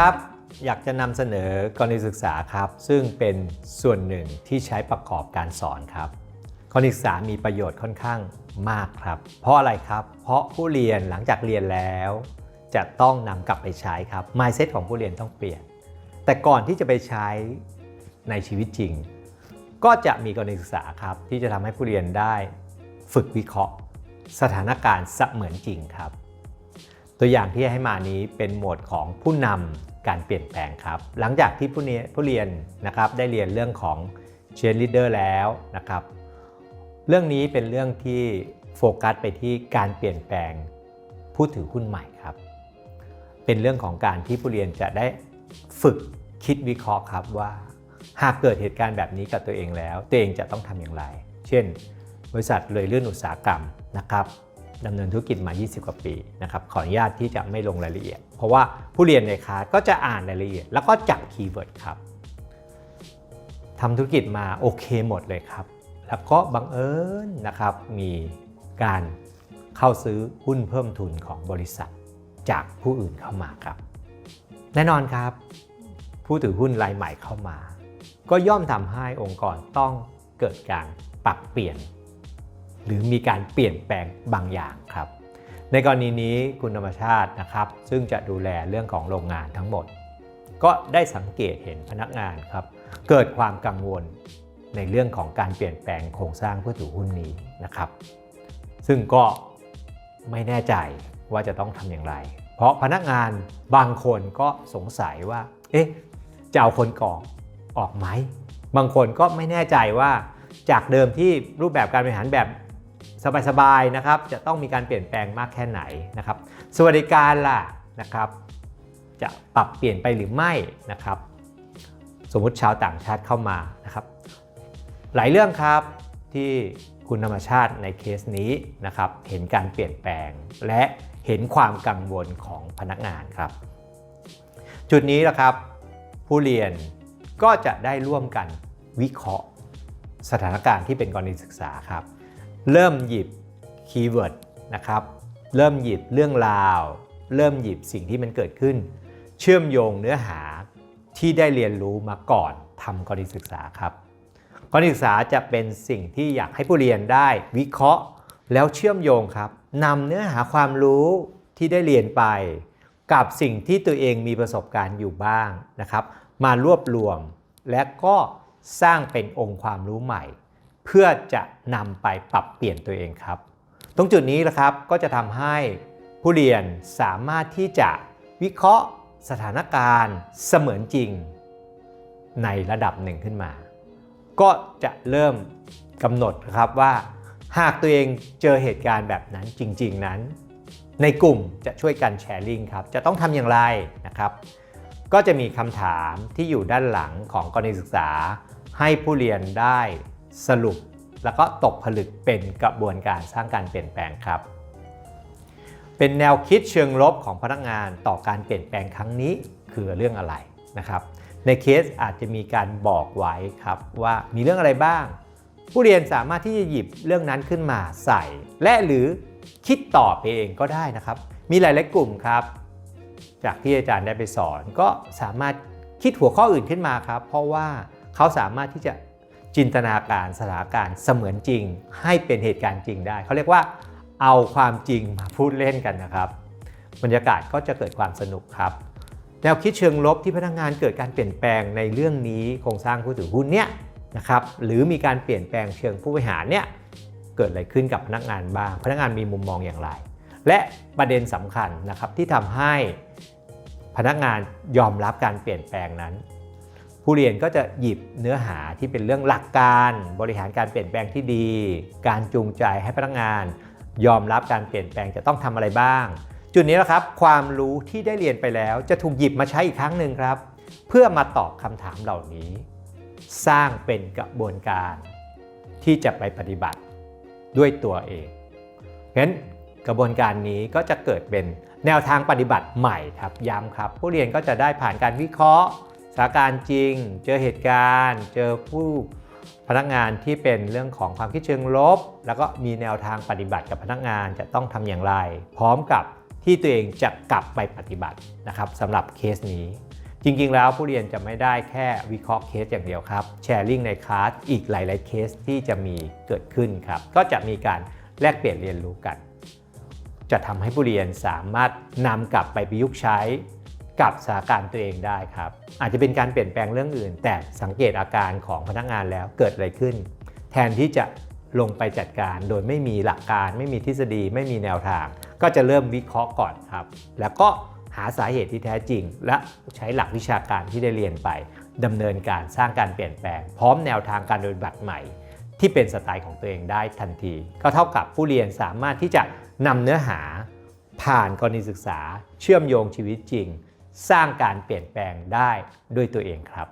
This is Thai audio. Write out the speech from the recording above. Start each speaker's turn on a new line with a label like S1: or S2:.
S1: ครับ อยากจะนำเสนอกรณีศึกษาครับ ซึ่งเป็นส่วนหนึ่งที่ใช้ประกอบการสอนครับกรณีศึกษามีประโยชน์ค่อนข้างมากครับ เพราะอะไรครับ เพราะผู้เรียนหลังจากเรียนแล้ว จะต้องนำกลับไปใช้ครับ mindset ของผู้เรียนต้องเปลี่ยน แต่ก่อนที่จะไปใช้ในชีวิตจริง ก็จะมีกรณีศึกษาครับ ที่จะทำให้ผู้เรียนได้ ฝึกวิเคราะห์ สถานการณ์เสมือนจริงครับ ตัวอย่างที่ให้มานี้เป็นโหมดของผู้นำการเปลี่ยนแปลงครับ หลังจากที่ผู้เรียนผู้เรียนนะครับได้เรียนเรื่องของเชนลีดเดอร์แล้วนะครับ เรื่องนี้เป็นเรื่องที่โฟกัสไปที่การเปลี่ยนแปลงผู้ถือหุ้นใหม่ครับ เป็นเรื่องของการที่ผู้เรียนจะได้ฝึกคิดวิเคราะห์ครับว่า หากเกิดเหตุการณ์แบบนี้กับตัวเองแล้ว ตัวเองจะต้องทำอย่างไร เช่น บริษัทเลยเลื่อนอุตสาหกรรมนะครับ ดำเนินธุรกิจมา 20 กว่าปีนะครับขออนุญาตที่จะไม่ลงรายละเอียด เพราะว่าผู้เรียนในคลาสก็จะอ่านรายละเอียด แล้วก็จับคีย์เวิร์ดครับทำธุรกิจมาโอเคหมดเลยครับ แล้วก็บังเอิญนะครับมีการเข้าซื้อหุ้นเพิ่มทุนของบริษัทจากผู้อื่นเข้ามาครับ แน่นอนครับ ผู้ถือหุ้นรายใหม่เข้ามา ก็ย่อมทำให้องค์กรต้องเกิดการปรับเปลี่ยน หรือมีการเปลี่ยนแปลงบางอย่างครับ ในกรณีนี้คุณธรรมชาตินะครับ ซึ่งจะดูแลเรื่องของโรงงานทั้งหมด ก็ได้สังเกตเห็นพนักงานครับ เกิดความกังวลในเรื่องของการเปลี่ยนแปลงโครงสร้างผู้ถือหุ้นนี้นะครับ ซึ่งก็ไม่แน่ใจว่าจะต้องทำอย่างไร เพราะพนักงานบางคนก็สงสัยว่า เอ๊ะจะเอาคนก่อออกไหม บางคนก็ไม่แน่ใจว่าจากเดิมที่รูปแบบการบริหารแบบ สบายๆนะครับ จะต้องมีการเปลี่ยนแปลงมากแค่ไหนนะครับ สวัสดิการล่ะนะครับ จะปรับเปลี่ยนไปหรือไม่นะครับ สมมุติชาวต่างชาติเข้ามานะครับ หลายเรื่องครับที่คุณธรรมชาติในเคสนี้นะครับ เห็นการเปลี่ยนแปลงและเห็นความกังวลของพนักงานครับ จุดนี้นะครับ ผู้เรียนก็จะได้ร่วมกันวิเคราะห์ สถานการณ์ที่เป็นกรณีศึกษาครับ เริ่มหยิบคีย์เวิร์ดนะครับ เริ่มหยิบเรื่องราว เริ่มหยิบสิ่งที่มันเกิดขึ้น เชื่อมโยงเนื้อหาที่ได้เรียนรู้มาก่อนทำกรณีศึกษาครับกรณีศึกษาจะเป็นสิ่งที่อยากให้ผู้เรียนได้วิเคราะห์แล้วเชื่อมโยงครับนำเนื้อหาความรู้ที่ได้เรียนไป กับสิ่งที่ตัวเองมีประสบการณ์อยู่บ้างนะครับ มารวบรวมและก็สร้างเป็นองค์ความรู้ใหม่ เพื่อจะนำไปปรับเปลี่ยนตัวเองครับ ตรงจุดนี้นะครับก็จะทำให้ผู้เรียนสามารถที่จะวิเคราะห์สถานการณ์เสมือนจริง ในระดับหนึ่งขึ้นมา ก็จะเริ่มกำหนดครับว่า หากตัวเองเจอเหตุการณ์แบบนั้นจริง ๆ นั้น ในกลุ่มจะช่วยกันแชร์ลิงครับ จะต้องทำอย่างไรนะครับ ก็จะมีคำถามที่อยู่ด้านหลังของกรณีศึกษาให้ผู้เรียนได้ สรุป แล้วก็ตกผลึกเป็นกระบวนการสร้างการเปลี่ยนแปลงครับ เป็นแนวคิดเชิงลบของพนักงานต่อการเปลี่ยนแปลงครั้งนี้คือเรื่องอะไรนะครับ ในเคสอาจจะมีการบอกไว้ครับว่ามีเรื่องอะไรบ้าง ผู้เรียนสามารถที่จะหยิบเรื่องนั้นขึ้นมาใส่ และหรือคิดต่อไปเองก็ได้นะครับ มีหลายๆกลุ่มครับ จากที่อาจารย์ได้ไปสอนก็สามารถคิดหัวข้ออื่นขึ้นมาครับ เพราะว่าเขาสามารถที่จะ จินตนาการสถานการณ์เสมือนจริง ให้เป็นเหตุการณ์จริงได้ เขาเรียกว่าเอาความจริงมาพูดเล่นกันนะครับ บรรยากาศก็จะเกิดความสนุกครับแนวคิดเชิงลบที่พนักงานเกิดการเปลี่ยนแปลงในเรื่องนี้โครงสร้างผู้ถือหุ้นเนี่ยนะครับหรือมีการเปลี่ยนแปลงเชิงผู้บริหารเนี่ยเกิดอะไรขึ้นกับพนักงานบ้าง พนักงานมีมุมมองอย่างไร และประเด็นสำคัญนะครับที่ทำให้พนักงานยอมรับการเปลี่ยนแปลงนั้น ผู้เรียนก็จะหยิบเนื้อหาที่เป็นเรื่องหลักการบริหารการเปลี่ยนแปลงที่ดี การจูงใจให้พนักงาน ยอมรับการเปลี่ยนแปลงจะต้องทำอะไรบ้าง จุดนี้แหละครับความรู้ที่ได้เรียนไปแล้ว จะถูกหยิบมาใช้อีกครั้งหนึ่งครับ เพื่อมาตอบคำถามเหล่านี้ สร้างเป็นกระบวนการ ที่จะไปปฏิบัติด้วยตัวเองเพราะฉะนั้นกระบวนการนี้ก็จะเกิดเป็นแนวทางปฏิบัติใหม่ครับย้ำครับ ผู้เรียนก็จะได้ผ่านการวิเคราะห์ สถานการณ์จริง เจอเหตุการณ์ เจอผู้พนักงานที่เป็นเรื่องของความคิดเชิงลบ แล้วก็มีแนวทางปฏิบัติกับพนักงานจะต้องทำอย่างไร พร้อมกับที่ตัวเองจะกลับไปปฏิบัตินะครับสำหรับเคสนี้ จริงๆ แล้วผู้เรียนจะไม่ได้แค่วิเคราะห์เคสอย่างเดียวครับแชร์ลิงในคลาสอีกหลาย ๆ เคสที่จะมีเกิดขึ้นครับ ก็จะมีการแลกเปลี่ยนเรียนรู้กัน จะทำให้ผู้เรียนสามารถนำกลับไปประยุกต์ใช้ กับสถานการณ์ตัวเองได้ครับ อาจจะเป็นการเปลี่ยนแปลงเรื่องอื่น แต่สังเกตอาการของพนักงานแล้วเกิดอะไรขึ้น แทนที่จะลงไปจัดการโดยไม่มีหลักการ ไม่มีทฤษฎีไม่มีแนวทาง ก็จะเริ่มวิเคราะห์ก่อนครับ แล้วก็หาสาเหตุที่แท้จริง และใช้หลักวิชาการที่ได้เรียนไปดำเนินการสร้างการเปลี่ยนแปลง พร้อมแนวทางการปฏิบัติใหม่ ที่เป็นสไตล์ของตัวเองได้ทันที ก็เท่ากับผู้เรียนสามารถที่จะนำเนื้อหา ผ่านกรณีศึกษา เชื่อมโยงชีวิตจริง สร้างการเปลี่ยนแปลงได้ด้วยตัวเองครับ